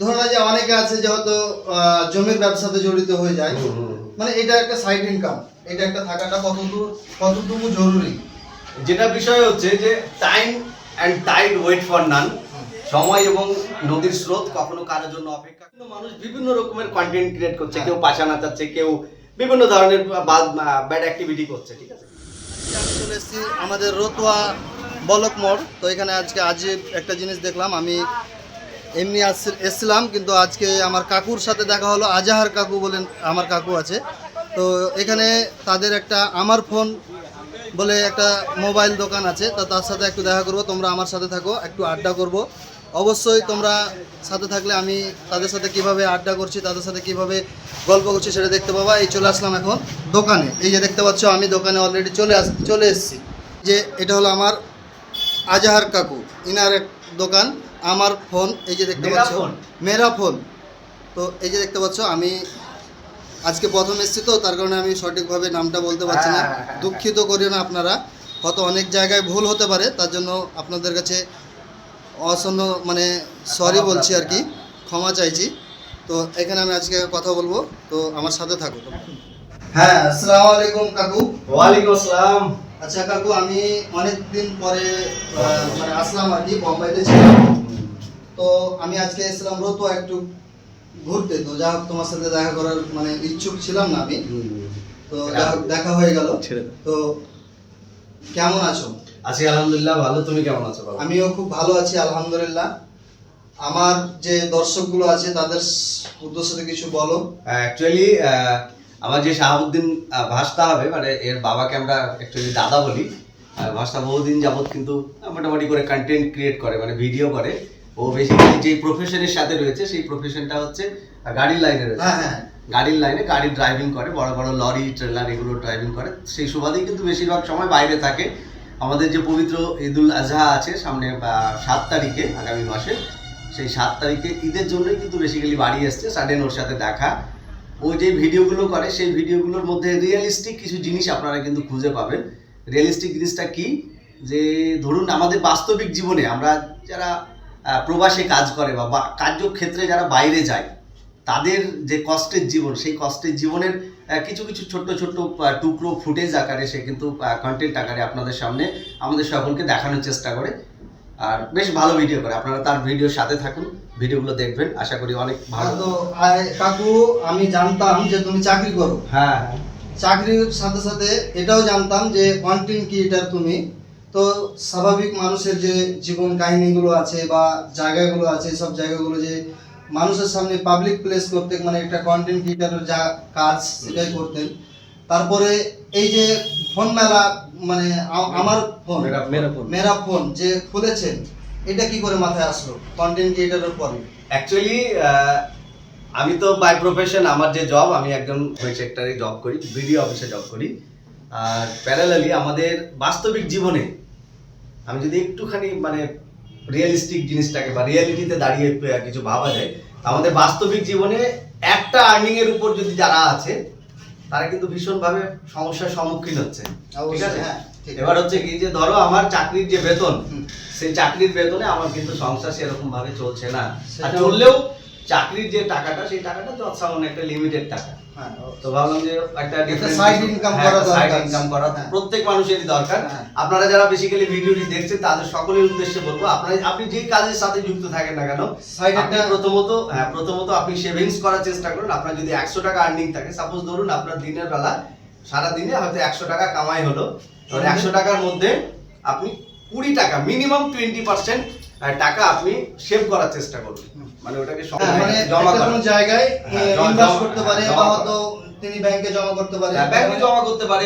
ধরো না যে অনেকে আছে যে হয়তো জমির ব্যবসাতে জড়িত হয়ে যায়। মানে এটা একটা সাইড ইনকাম এটা একটা থাকাটা কতটুকু কতটুকু জরুরি? যেটা বিষয় হচ্ছে যে time and tide wait for none সময় এবং নদীর স্রোত কখনো কারোর জন্য অপেক্ষা কিন্তু মানুষ বিভিন্ন রকমের কন্টেন্ট ক্রিয়েট করছে কেউ পাশা নাচাচ্ছে কেউ বিভিন্ন ধরনের ব্যাড অ্যাক্টিভিটি করছে ঠিক আছে? চলে এসেছি আমাদের রতুয়া বলক মোড়। তো এখানে আজকে আজ একটা জিনিস দেখলাম। আমি এমনি এসছিলাম, কিন্তু আজকে আমার কাকুর সাথে দেখা হলো, আজাহার কাকু বলেন, আমার কাকু আছে। তো এখানে তাদের একটা আমার ফোন বলে একটা মোবাইল দোকান আছে, তো তার সাথে একটু দেখা করব, তোমরা আমার সাথে থাকো, একটু আড্ডা করব। অবশ্যই তোমরা সাথে থাকলে আমি তাদের সাথে কীভাবে আড্ডা করছি, তাদের সাথে কীভাবে গল্প করছি সেটা দেখতে পাবা। এই চলে আসলাম এখন দোকানে। এই যে দেখতে পাচ্ছ, আমি দোকানে অলরেডি চলে আস চলে এসেছি। যে এটা হলো আমার আজাহার কাকু, ইনার এক দোকান। আমার ফোন এই যে দেখতে পাচ্ছ? মেরা ফোন। তো এই যে দেখতে পাচ্ছ আমি আজকে প্রথম এসেছি তো তার কারণে আমি সঠিকভাবে নামটা বলতে পারছি না। হ্যাঁ, হ্যাঁ, হ্যাঁ। দুঃখিত করিও না আপনারা। হয়তো অনেক জায়গায় ভুল হতে পারে তার জন্য আপনাদের কাছে অসন্ন মানে সরি বলছি আর কি। ক্ষমা চাইছি। তো এখানে আমি আজকে কথা বলব। তো আমার সাথে থাকো হ্যাঁ আসসালামু আলাইকুম কাকু। ওয়ালাইকুম আসসালাম। আচ্ছা কাকু আমি অনেক দিন পরে মানে আসলাম আর কি বোম্বাইতে ছিলাম। তো আমি আজকে এসেছিলাম রতুয়া একটু ঘুরতে তো যা হোক তোমার সাথে দেখা করার মানে ইচ্ছুক ছিলাম না আমি। তো যা হোক দেখা হয়ে গেল। ছেড়ে দাও। তো কেমন আছো? আছি আলহামদুলিল্লাহ ভালো। তুমি কেমন আছো বাবা আমিও খুব ভালো আছি আলহামদুলিল্লাহ। আমার যে দর্শকগুলো আছে তাদের উদ্দেশ্যে কিছু বলো। অ্যাকচুয়ালি আমার যে শাহাবুদ্দিন আহ, ভাস্তা হবে মানে এর বাবাকে আমরা অ্যাকচুয়ালি দাদা বলি আহ, ভাস্তা বহুদিন যাবৎ কিন্তু মোটামুটি করে কন্টেন্ট ক্রিয়েট করে মানে ভিডিও করে। ও বেসিক্যালি যে প্রফেশনের সাথে রয়েছে সেই প্রফেশনটা হচ্ছে গাড়ির লাইনে রয়েছে। হ্যাঁ হ্যাঁ। গাড়ির লাইনে গাড়ি ড্রাইভিং করে বড় বড় লরি ট্রেলার এগুলো ড্রাইভিং করে। সেই সুবাদেই কিন্তু বেশিরভাগ সময় বাইরে থাকে। আমাদের যে পবিত্র ঈদুল আজহা আছে সামনে সাত তারিখে আগামী মাসে সেই সাত তারিখে ঈদের জন্যই কিন্তু বেসিক্যালি বাড়ি এসছে সাডেন ওর সাথে দেখা। ও যে ভিডিওগুলো করে সেই ভিডিওগুলোর মধ্যে রিয়েলিস্টিক কিছু জিনিস আপনারা কিন্তু খুঁজে পাবেন। রিয়েলিস্টিক জিনিসটা কি? যে ধরুন আমাদের বাস্তবিক জীবনে আমরা যারা প্রবাসে কাজ করে বা কার্যক্ষেত্রে যারা বাইরে যায় তাদের যে কষ্টের জীবন সেই কষ্টের জীবনের কিছু কিছু ছোট্ট ছোট্ট টুকরো ফুটেজ আকারে সে কিন্তু কন্টেন্ট আকারে আপনাদের সামনে আমাদের সকলকে দেখানোর চেষ্টা করে। আর বেশ ভালো ভিডিও করে। আপনারা তার ভিডিওর সাথে থাকুন ভিডিওগুলো দেখবেন। আশা করি অনেক ভালো। তো কাকু আমি জানতাম যে তুমি চাকরি করো। হ্যাঁ। চাকরির সাথে সাথে এটাও জানতাম যে কন্টেন্ট ক্রিয়েটার তুমি। তো স্বাভাবিক মানুষের যে জীবন কাহিনীগুলো আছে বা জায়গাগুলো আছে সব জায়গাগুলো যে মানুষের সামনে পাবলিক প্লেস করতে মানে একটা কন্টেন্ট ক্রিয়েটারের যা কাজ সেটাই করতেন। তারপরে এই যে ফোন মেলা মানে আমার ফোন মেরা ফোন। মেরা ফোন। যে খুলেছেন এটা কি করে মাথায় আসলো কন্টেন্ট ক্রিয়েটারের পরে? অ্যাকচুয়ালি আমি তো বাই প্রফেশন আমার যে জব আমি একজন সেক্টরে জব করি ভিডিও অফিসে জব করি। আর প্যারালালি আমাদের বাস্তবিক জীবনে আমি যদি একটুখানি মানে রিয়েলিস্টিক জিনিসটাকে বা রিয়েলিটিতে দাঁড়িয়ে কিছু ভাবা যায় আমাদের বাস্তবিক জীবনে একটা আর্নিং এর উপর যদি যারা আছে তারা কিন্তু ভীষণভাবে সমস্যার সম্মুখীন হচ্ছে। ঠিক আছে? হ্যাঁ, ঠিক। এবার হচ্ছে কি যে ধরো আমার চাকরির যে বেতন সেই চাকরির বেতনে আমার কিন্তু সংসার সেরকম ভাবে চলছে না। চললেও চাকরির যে টাকাটা সেই টাকাটা যৎসামান্য একটা লিমিটেড টাকা হ্যাঁ তো ভাবলাম যে একটা কিছু- income হ্যাঁ, করা দরকার। income করা হ্যাঁ। প্রত্যেক মানুষেরই দরকার। আপনারা যারা বেসিক্যালি ভিডিওটি দেখছেন তাদের সকলের উদ্দেশ্যে বলব আপনারা আপনি যে কাজের সাথে যুক্ত থাকেন না কেন প্রথমত হ্যাঁ প্রথমত আপনি সেভিংস করার চেষ্টা করুন আপনার যদি একশো টাকা আর্নিং থাকে সাপোজ ধরুন আপনার দিনের বেলা সারা দিনে হয়তো একশো টাকা কামাই হলো। একশো টাকার মধ্যে আপনি কুড়ি টাকা মিনিমাম টোয়েন্টি পার্সেন্ট টাকা আপনি সেভ করার চেষ্টা করুন। হুম। মানে ওটাকে হ্যাঁ, মানে জমা কোনো জায়গায় হ্যাঁ, ইনভেস্ট করতে পারে হ্যাঁ, বা হয়তো তিনি ব্যাংকে জমা করতে পারে হ্যাঁ, ব্যাংকে জমা করতে পারে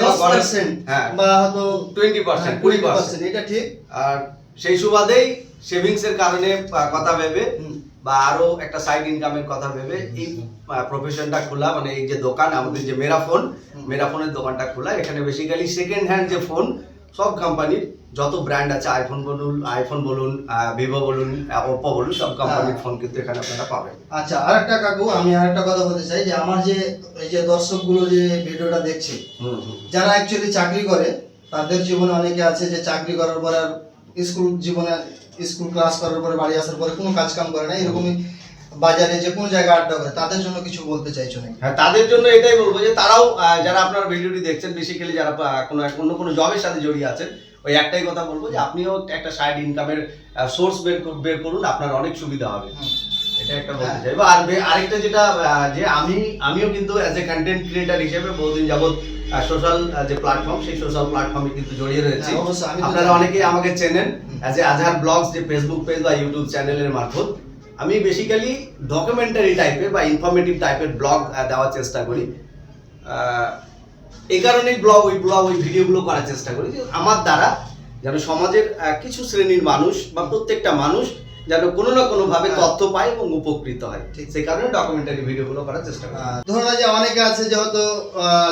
হ্যাঁ। বা হয়তো টোয়েন্টি পার্সেন্ট কুড়ি কুড়ি পার্সেন্ট পার্সেন্ট এটা ঠিক। আর সেই সুবাদেই সেভিংস এর কারণে কথা ভেবে বা আরও একটা সাইড ইনকামের কথা ভেবে এই প্রফেশনটা খোলা মানে এই যে দোকান আমাদের যে মেরা ফোন মেরা ফোনের দোকানটা খোলা। এখানে বেসিক্যালি সেকেন্ড হ্যান্ড যে ফোন সব কোম্পানির যত ব্র্যান্ড আছে আইফোন বলুন আইফোন বলুন ভিভো বলুন ওপো বলুন সব কোম্পানির হ্যাঁ। ফোন কিন্তু এখানে আপনারা পাবেন। আচ্ছা আর একটা কাকু আমি আর একটা কথা বলতে চাই যে আমার যে এই যে দর্শকগুলো যে ভিডিওটা দেখছে যারা অ্যাকচুয়ালি চাকরি করে তাদের জীবনে অনেকে আছে যে চাকরি করার পর আর স্কুল জীবনে স্কুল ক্লাস করার পরে বাড়ি আসার পরে কোনো কাজ কাম করে না এরকমই বাজারে যে কোনো জায়গায় আড্ডা করে তাদের জন্য কিছু বলতে চাইছো নাকি? হ্যাঁ তাদের জন্য এটাই বলব যে তারাও যারা আপনার ভিডিওটি দেখছেন বেসিক্যালি যারা কোনো অন্য কোনো জবের সাথে জড়িয়ে আছেন ওই একটাই কথা বলব যে আপনিও একটা সাইড ইনকামের সোর্স বের বের করুন আপনার অনেক সুবিধা হবে। এটা একটা বলতে হ্যাঁ। চাইব। আর আরেকটা যেটা যে আমি আমিও কিন্তু অ্যাজ এ কন্টেন্ট ক্রিয়েটার হিসেবে বহুদিন যাবত সোশ্যাল যে প্ল্যাটফর্ম সেই সোশ্যাল প্ল্যাটফর্মে কিন্তু জড়িয়ে রয়েছি। হ্যাঁ, আপনারা অনেকেই আমাকে চেনেন অ্যাজ এ আজহার ব্লগস যে ফেসবুক পেজ বা ইউটিউব চ্যানেলের মারফত। আমি বেসিক্যালি ডকুমেন্টারি টাইপের বা ইনফরমেটিভ টাইপের ব্লগ দেওয়ার চেষ্টা করি। এই কারণেই ব্লগ ওই ব্লগ ওই ভিডিওগুলো করার চেষ্টা করি যে আমার দ্বারা যেন সমাজের কিছু শ্রেণির মানুষ বা প্রত্যেকটা মানুষ যেন কোনো না কোনো ভাবে হ্যাঁ। তথ্য পায় এবং উপকৃত হয় ঠিক। সেই কারণে ডকুমেন্টারি ভিডিওগুলো করার চেষ্টা করি ধরো না যে অনেকে আছে যে হয়তো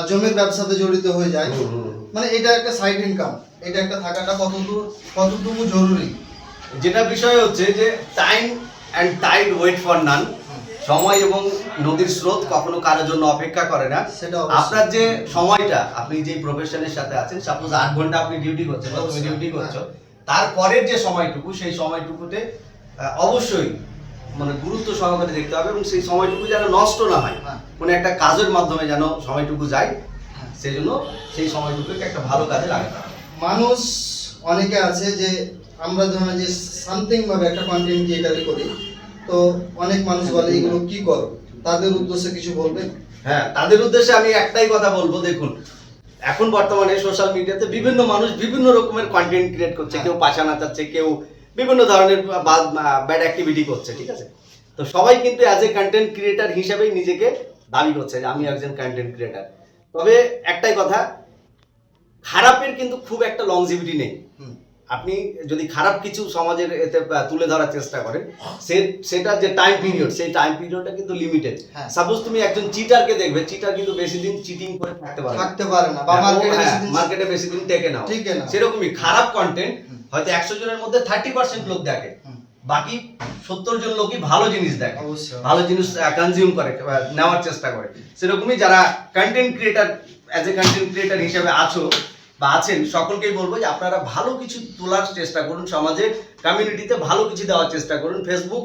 জমির ব্যবসাতে জড়িত হয়ে যায়। মানে এটা একটা সাইড ইনকাম এটা একটা থাকাটা কতটুকু কতটুকু জরুরি যেটা বিষয় হচ্ছে যে time and tide wait for none সময় এবং নদীর স্রোত কখনো কারোর জন্য অপেক্ষা করে না সেটা আপনার যে সময়টা আপনি যে প্রফেশনের সাথে আছেন সাপোজ আট ঘণ্টা আপনি ডিউটি করছেন বা তুমি ডিউটি। করছ তারপরের যে সময়টুকু সেই সময়টুকুতে অবশ্যই মানে গুরুত্ব সহকারে দেখতে হবে এবং সেই সময়টুকু যেন নষ্ট না হয় হ্যাঁ। কোনো একটা কাজের মাধ্যমে যেন সময়টুকু যায় হ্যাঁ। সেই জন্য সেই সময়টুকুকে একটা ভালো কাজে লাগাতে হবে মানুষ অনেকে আছে যে আমরা ধরুন যে সামথিং ভাবে একটা কন্টেন্ট ক্রিয়েটারি করি তো অনেক মানুষ বলে এগুলো কি করো? তাদের উদ্দেশ্যে কিছু বলবেন হ্যাঁ তাদের উদ্দেশ্যে আমি একটাই কথা বলব দেখুন। এখন বর্তমানে সোশ্যাল মিডিয়াতে বিভিন্ন মানুষ বিভিন্ন রকমের কন্টেন্ট ক্রিয়েট করছে। হ্যাঁ। কেউ পাশা নাচাচ্ছে কেউ বিভিন্ন ধরনের ব্যাড অ্যাক্টিভিটি করছে ঠিক আছে? তো সবাই কিন্তু অ্যাজ এ কন্টেন্ট ক্রিয়েটার হিসেবেই নিজেকে দাবি করছে যে আমি একজন কন্টেন্ট ক্রিয়েটার তবে একটাই কথা খারাপের কিন্তু খুব একটা লংজিভিটি নেই। আপনি যদি খারাপ কিছু সমাজের এতে তুলে ধরার চেষ্টা করেন সে সেটা যে টাইম পিরিয়ড সেই টাইম পিরিয়ডটা কিন্তু লিমিটেড হ্যাঁ। সাপোজ তুমি একজন চিটারকে দেখবে চিটার কিন্তু বেশি দিন চিটিং করে থাকতে পারে থাকতে পারে না বা হ্যাঁ, মার্কেটে হ্যাঁ, বেশি দিন মার্কেটে বেশি দিন টেকে না। সেরকমই খারাপ কন্টেন্ট হয়তো একশো জনের মধ্যে থার্টি পার্সেন্ট লোক দেখে বাকি সত্তর জন লোকই ভালো জিনিস দেখে। ভালো জিনিস কনজিউম করে নেওয়ার চেষ্টা করে। সেরকমই যারা content creator as a content creator হিসেবে আছো বা আছেন সকলকেই বলব যে আপনারা ভালো কিছু তোলার চেষ্টা করুন সমাজে কমিউনিটিতে ভালো কিছু দেওয়ার চেষ্টা করুন। ফেসবুক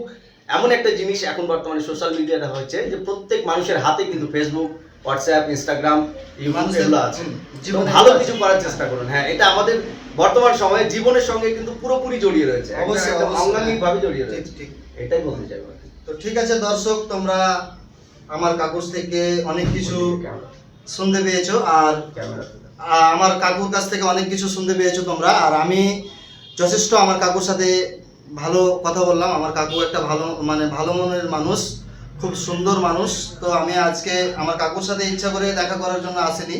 এমন একটা জিনিস এখন বর্তমানে সোশ্যাল মিডিয়াটা হয়েছে যে প্রত্যেক মানুষের হাতে কিন্তু ফেসবুক হোয়াটসঅ্যাপ ইনস্টাগ্রাম ইউটিউব এগুলো আছে। ভালো কিছু করার চেষ্টা করুন। হ্যাঁ এটা আমাদের বর্তমান সময়ে জীবনের সঙ্গে কিন্তু পুরোপুরি জড়িয়ে রয়েছে। অবশ্যই, অবশ্যই অবশ্যই। অঙ্গাঙ্গিক ভাবে জড়িয়ে রয়েছে। ঠিক। এটাই বলতে চাইব তো ঠিক আছে দর্শক তোমরা আমার কাগজ থেকে অনেক কিছু শুনতে পেয়েছ আর। আহ, আমার কাকুর কাছ থেকে অনেক কিছু শুনতে পেয়েছ তোমরা। আর আমি যথেষ্ট আমার কাকুর সাথে ভালো কথা বললাম। আমার কাকু একটা ভালো মানে ভালো মনের মানুষ খুব সুন্দর মানুষ। তো আমি আজকে আমার কাকুর সাথে ইচ্ছা করে দেখা করার জন্য আসিনি।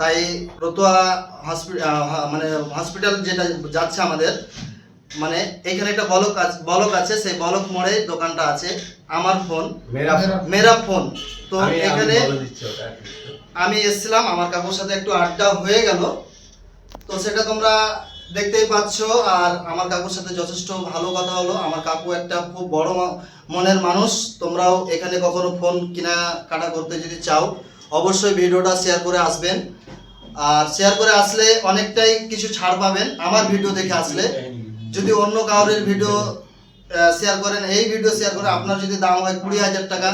তাই রতুয়া হসপিটাল মানে হসপিটাল যেটা যাচ্ছে আমাদের মানে এখানে একটা বলক আছে বলক আছে। সেই বলক মোড়ে দোকানটা আছে। আমার ফোন মেরা মেরা ফোন। তো এখানে। আমি এসেছিলাম আমার কাকুর সাথে একটু আড্ডা হয়ে গেল। তো সেটা তোমরা দেখতেই পাচ্ছ আর আমার কাকুর সাথে যথেষ্ট ভালো কথা হলো। আমার কাকু একটা খুব বড় মনের মানুষ। তোমরাও এখানে কখনো ফোন কিনা কাটা করতে যদি চাও অবশ্যই ভিডিওটা শেয়ার করে আসবেন। আর শেয়ার করে আসলে অনেকটাই কিছু ছাড় পাবেন আমার ভিডিও দেখে আসলে। যদি অন্য কাউরের ভিডিও শেয়ার করেন এই ভিডিও শেয়ার করে আপনার যদি দাম হয় কুড়ি হাজার টাকা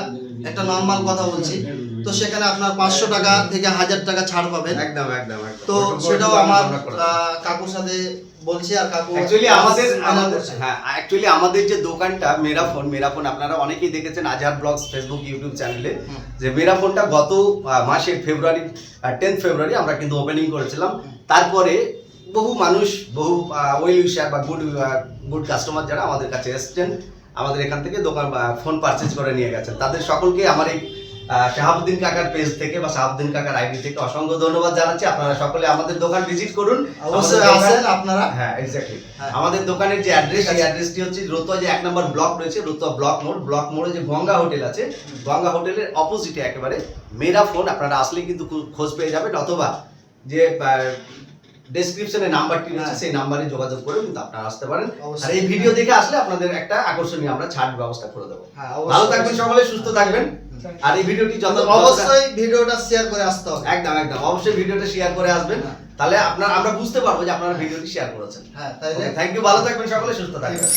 একটা নর্মাল কথা বলছি। তো সেখানে আপনার পাঁচশো টাকা থেকে হাজার টাকা ছাড় পাবেন। একদম একদম তো সেটাও আমার কাকুর সাথে বলছি আর কাকু অ্যাকচুয়ালি আমাদের হ্যাঁ অ্যাকচুয়ালি আমাদের যে দোকানটা মেরাফোন মেরাফোন আপনারা অনেকেই দেখেছেন আজহার ব্লগস ফেসবুক ইউটিউব চ্যানেলে। যে মেরাফোনটা গত মাসে ফেব্রুয়ারি টেন্থ ফেব্রুয়ারি আমরা কিন্তু ওপেনিং করেছিলাম। তারপরে বহু মানুষ বহু ওয়েল উইশার বা গুড গুড কাস্টমার যারা আমাদের কাছে এসছেন আমাদের এখান থেকে দোকান ফোন পারচেজ করে নিয়ে গেছেন। তাদের সকলকে আমার এই শাহাবুদ্দিন কাকার পেজ থেকে বা শাহাবুদ্দিন কাকার আইডি থেকে অসংখ্য ধন্যবাদ জানাচ্ছি। আপনারা সকলে আমাদের দোকান ভিজিট করুন। অবশ্যই আসেন। আপনারা। হ্যাঁ এক্স্যাক্টলি। আমাদের দোকানের যে অ্যাড্রেস। সেই অ্যাড্রেসটি হচ্ছে রতুয়া যে এক নম্বর ব্লক রয়েছে রতুয়া ব্লক মোড় ব্লক মোড়ে যে গঙ্গা হোটেল আছে গঙ্গা হোটেলের অপোজিটে একেবারে মেরা ফোন আপনারা আসলে কিন্তু খোঁজ পেয়ে যাবেন। অথবা যে ডেসক্রিপশনে নাম্বারটি রয়েছে হ্যাঁ। সেই নাম্বারে যোগাযোগ করে কিন্তু আপনারা আসতে পারেন। আর এই ভিডিও দেখে আসলে আপনাদের একটা আকর্ষণীয় আমরা ছাড় ব্যবস্থা করে দেবো। হ্যাঁ, ভালো থাকবেন সকলে সুস্থ থাকবেন। আর এই ভিডিওটি যত অবশ্যই ভিডিওটা শেয়ার করে আসতে হবে। একদম একদম। অবশ্যই ভিডিওটা শেয়ার করে আসবেন। হ্যাঁ। তাহলে আপনার আমরা বুঝতে পারব যে আপনারা ভিডিওটি শেয়ার করেছেন। হ্যাঁ তাহলে থ্যাংক ইউ ভালো থাকবেন সকলে সুস্থ থাকবেন।